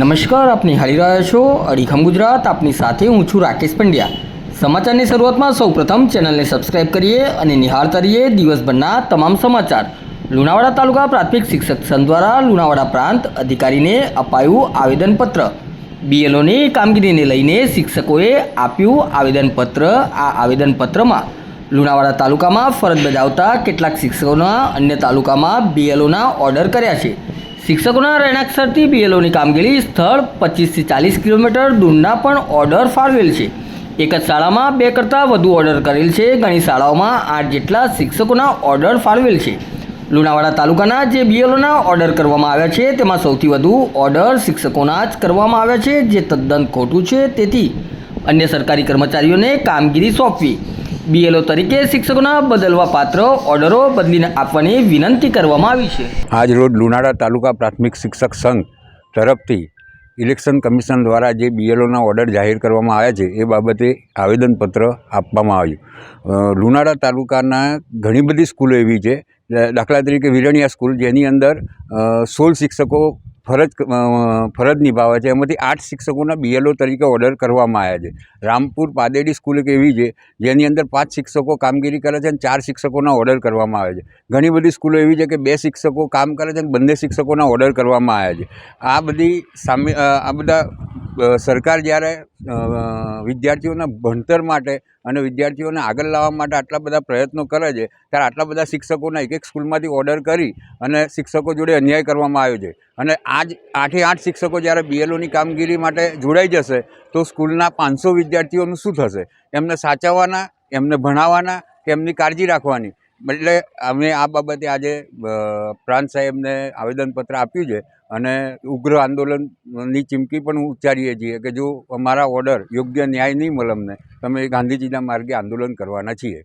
નમસ્કાર, આપની હાલી રહ્યા છો અડીખમ ગુજરાત, આપની સાથે હું છું રાકેશ પંડ્યા. સમાચારની શરૂઆતમાં સૌપ્રથમ ચેનલને સબસ્ક્રાઇબ કરીએ અને નિહાળતા રહીએ દિવસભરના તમામ સમાચાર. લુણાવાડા તાલુકા પ્રાથમિક શિક્ષક સંઘ દ્વારા લુણાવાડા પ્રાંત અધિકારીને અપાયું આવેદનપત્ર. બીએલઓની કામગીરીને લઈને શિક્ષકોએ આપ્યું આવેદનપત્ર. આ આવેદનપત્રમાં લુણાવાડા તાલુકામાં ફરજ બજાવતા કેટલાક શિક્ષકોના અન્ય તાલુકામાં બીએલઓના ઓર્ડર કર્યા છે. શિક્ષકોના રહેણાંકસરથી બીએલઓની કામગીરી સ્થળ પચીસથી ચાલીસ કિલોમીટર દૂરના પણ ઓર્ડર ફાળવેલ છે. એક જ શાળામાં બે કરતાં વધુ ઓર્ડર કરેલ છે. ઘણી શાળાઓમાં આઠ જેટલા શિક્ષકોના ઓર્ડર ફાળવેલ છે. લુણાવાડા તાલુકાના જે બીએલઓના ઓર્ડર કરવામાં આવ્યા છે, તેમાં સૌથી વધુ ઓર્ડર શિક્ષકોના જ કરવામાં આવ્યા છે, જે તદ્દન ખોટું છે. તેથી અન્ય સરકારી કર્મચારીઓને કામગીરી સોંપવી. બીએલઓ તરીકે શિક્ષકોના બદલવા પાત્ર, ઓર્ડરો બદલીને આપવાની વિનંતી કરવામાં આવી છે. આજ રોજ લુણાડા તાલુકા પ્રાથમિક શિક્ષક સંઘ તરફથી ઇલેક્શન કમિશન દ્વારા જે બીએલઓના ઓર્ડર જાહેર કરવામાં આવ્યા છે, એ બાબતે આવેદનપત્ર આપવામાં આવ્યું. લુણાડા તાલુકાના ઘણી બધી સ્કૂલો એવી છે, દાખલા તરીકે વિરણિયા સ્કૂલ, જેની અંદર સોળ શિક્ષકો ફરજ ફરજ નિભાવે છે. એમાંથી આઠ શિક્ષકોના બીએલઓ તરીકે ઓર્ડર કરવામાં આવ્યા છે. રામપુર પાદેડી સ્કૂલ એક એવી છે, જેની અંદર પાંચ શિક્ષકો કામગીરી કરે છે અને ચાર શિક્ષકોના ઓર્ડર કરવામાં આવે છે. ઘણી બધી સ્કૂલો એવી છે કે બે શિક્ષકો કામ કરે છે અને બંને શિક્ષકોના ઓર્ડર કરવામાં આવ્યા છે. આ બધી સામે આ બધા સરકાર જ્યારે વિદ્યાર્થીઓના ભણતર માટે અને વિદ્યાર્થીઓને આગળ લાવવા માટે આટલા બધા પ્રયત્નો કરે છે, ત્યારે આટલા બધા શિક્ષકોના એક એક સ્કૂલમાંથી ઓર્ડર કરી અને શિક્ષકો જોડે અન્યાય કરવામાં આવ્યો છે. અને આજ આઠે આઠ શિક્ષકો જ્યારે બીએલઓની કામગીરી માટે જોડાઈ જશે, તો સ્કૂલના પાંચસો વિદ્યાર્થીઓનું શું થશે? એમને સાચવવાના, એમને ભણાવવાના કે એમની કાળજી રાખવાની? એટલે અમે આ બાબતે આજે પ્રાંત સાહેબને આવેદનપત્ર આપ્યું છે અને ઉગ્ર આંદોલનની ચીમકી પણ ઉચ્ચારીએ છીએ કે જો અમારા ઓર્ડર યોગ્ય ન્યાય નહીં મળે અમને, તમે ગાંધીજીના માર્ગે આંદોલન કરવાના છીએ.